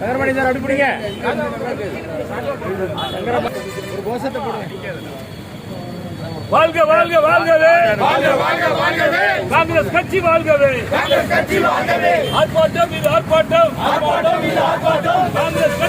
Sankarapani sir அப்படி பிடிங்க சங்கரபாணி ஒரு கோஷத்தை போடுங்க வாழ்க வாழ்க வாழ்கவே வாழ்க வாழ்க வாழ்கவே. காங்கிரஸ் கட்சி வாழ்கவே. காங்கிரஸ் கட்சி வாழ்கவே. ஆர்ப்பாட்டம் இது ஆர்ப்பாட்டம். ஆர்ப்பாட்டம் இது ஆர்ப்பாட்டம்.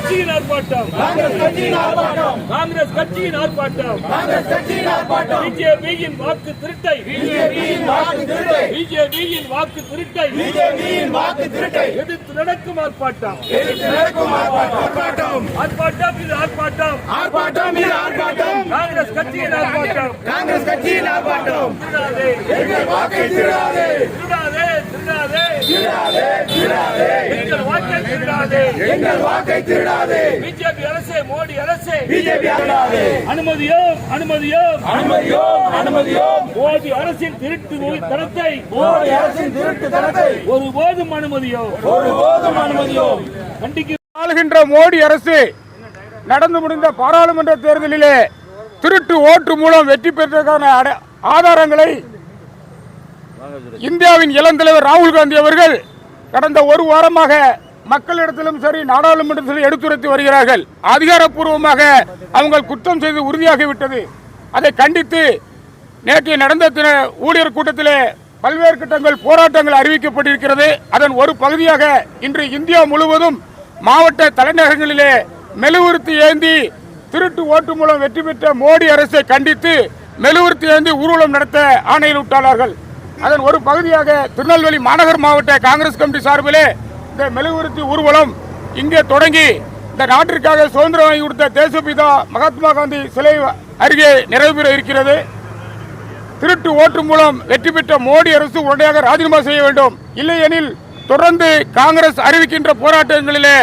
கட்சியின் ஆர்ப்பாட்டம். காங்கிரஸ் கட்சியின் ஆர்ப்பாட்டம். காங்கிரஸ் கட்சியின் ஆர்ப்பாட்டம். காங்கிரஸ் கட்சியின் ஆர்ப்பாட்டம். பிஜேபியின் வாக்கு திருட்டை. பிஜேபியின் வாக்கு திருட்டை. பிஜேபியின் வாக்கு திருட்டை. பிஜேபியின் வாக்கு திருட்டை. எதிர்த்து நடக்கும் ஆர்ப்பாட்டம். எதிர்த்து நடக்கும் ஆர்ப்பாட்டம். ஆர்ப்பாட்டம் இது ஆர்ப்பாட்டம். ஆர்ப்பாட்டம் இது ஆர்ப்பாட்டம். காங்கிரஸ் கட்சியின் ஆர்ப்பாட்டம். காங்கிரஸ் கட்சியின் ஆர்ப்பாட்டம். திருடாதே. எங்கள் வாக்கை திருடாதே. திருடாதே. திருடாதே எங்கள் வாக்கை திருடாதே. பிஜேபி அரசே மோடி அரசே. பிஜேபி திருடாதே அனுமதியோம் அனுமதியோம். அனுமதியோம் அனுமதியோம். மோடி அரசின் திருட்டு தரத்தை. மோடி அரசின் திருட்டு தனத்தை ஒருபோதும் அனுமதியோ ஒருபோதும் அனுமதியோம். கண்டிக்க ஆளுகின்ற மோடி அரசு நடந்து முடிந்த பாராளுமன்ற தேர்தலிலே திருட்டு ஓட்டு மூலம் வெற்றி பெற்றதற்கான ஆதாரங்களை இந்தியாவின் இளந்தலைவர் ராகுல் காந்தி அவர்கள் கடந்த ஒரு வாரமாக மக்களிடத்திலும் சரி நாடாளுமன்றத்திலும் எடுத்துரைத்து வருகிறார்கள். அதிகாரப்பூர்வமாக அவங்க குற்றம் செய்து உறுதியாகிவிட்டது. அதை கண்டித்து நேற்று நடந்த தின ஊழியர் கூட்டத்திலே பல்வேறு திட்டங்கள் போராட்டங்கள் அறிவிக்கப்பட்டிருக்கிறது. அதன் ஒரு பகுதியாக இன்று இந்தியா முழுவதும் மாவட்ட தலைநகரங்களிலே மெழுகுறுத்தி ஏந்தி திருட்டு ஓட்டு மூலம் வெற்றி பெற்ற மோடி அரசை கண்டித்து மெழுகுறுத்தி ஏந்தி ஊர்வலம் நடத்த ஆணையில் விட்டார்கள் அதன் ஒரு பகுதியாக திருநெல்வேலி மாநகர் மாவட்ட காங்கிரஸ் கமிட்டி சார்பிலே இந்த மெழுகுவர்த்தி ஊர்வலம் இங்கே தொடங்கி இந்த நாட்டிற்காக சுதந்திரம் வாங்கி கொடுத்த தேசப்பிதா மகாத்மா காந்தி சிலை அருகே நிறைவு பெற இருக்கிறது. திருட்டு ஓட்டு மூலம் வெற்றி பெற்ற மோடி அரசு உடனடியாக ராஜினாமா செய்ய வேண்டும். இல்லையெனில் தொடர்ந்து காங்கிரஸ் அறிவிக்கின்ற போராட்டங்களிலே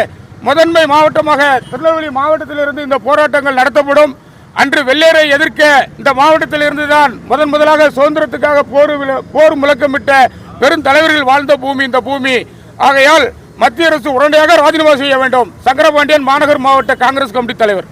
முதன்மை மாவட்டமாக திருநெல்வேலி மாவட்டத்திலிருந்து இந்த போராட்டங்கள் நடத்தப்படும். அன்று வெள்ளேரை எதிர்க்க இந்த மாவட்டத்திலிருந்து தான் முதன் முதலாக சுதந்திரத்துக்காக போர் போர் முழக்கமிட்ட பெரும் தலைவர்கள் வாழ்ந்த பூமி இந்த பூமி. ஆகையால் மத்திய அரசு உடனடியாக ராஜினாமா செய்ய வேண்டும். சங்கரபாண்டியன் மாநகர் மாவட்ட காங்கிரஸ் கமிட்டி தலைவர்.